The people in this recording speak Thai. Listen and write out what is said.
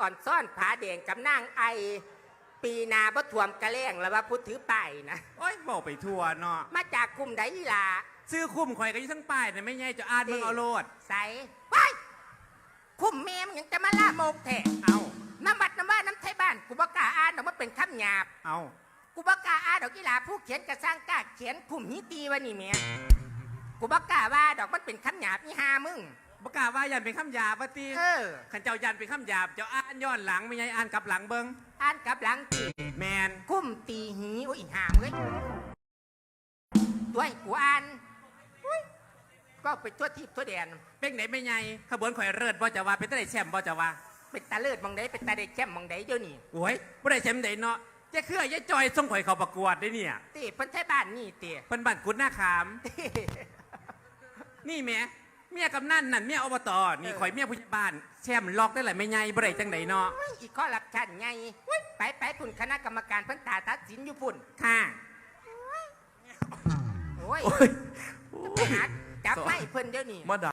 อ่อนซ่อนผาแดงกับนางไอ ปีนาบ่ถ่วมกระแลงแล้วว่าพูดถือป้ายนะ โอ้ยบอกไปทั่วเนาะมาจากกลุ่มใดล่ะซื้อคุ้มข่อยก็อยู่ทั้งป้ายเนี่ยไม่ใหญ่จะอ่านเบิ่งเอาโลด ใส่ไปคุ้มเมมยังจะมาล่าโมกแท้เอาน้ำวัดน้ำว่าน้ำไทยบ้านกูบ่กล้าอ่านดอกมันเป็นคำหยาบ เอากูบ่กล้าอ่านดอกกีฬาผู้เขียนกระสร้างกล้าเขียนคุ้มหิตีวะนี่แม่กูบ่กล้าว่าดอกมันเป็นคำหยาบนี่ฮามึง ประกล้าศว่ายันเป็นคำหยาบปะตีเออ ขันเจ้ายันเป็นคำหยาบเจ้าอ่านย้อนหลังไม่ใหญ่อ่านกลับหลังเบิ่งอ่านกลับหลังตีแมนคุ้มตีหีโอ้ยอีหามเอ้ยด้วยกูอ่านอุ๊ยก็ไปทั่วทิพย์ทั่วแดน เป็นไหนไม่ใหญ่ขบวนข่อยเลิศบ่จะว่าเป็นตาได้แชมป์บ่จะว่าเป็นตาเลิศมองใดเป็นตาเด็กแช่มมองใดเดี๋ยวนี้โอ้ยบ่ได้แชมป์ใดเนาะเจะเคลื่อยายจอยส่งข่อยเข้าประกวดได้เนี่ยตีเพิ่นไทยบ้านนี่ตีเพิ่นบ้านกุดหน้าขาม นี่แหม่ เมียกำนันนั่นเมียอบตนี่ข่อยเมียผู้ใหญ่บ้านแชมป์ล็อกได้หลายไม่ใหญ่บ่ได้จังไดเนาะอีกข้อรับชันไงไปไปพุ่นคณะกรรมการเพิ่นตาตัดสินอยู่พุ่นค่ะโอ้ยโอ้ยไปหาจับไม่เพิ่นเดี๋ยวนี้ มาด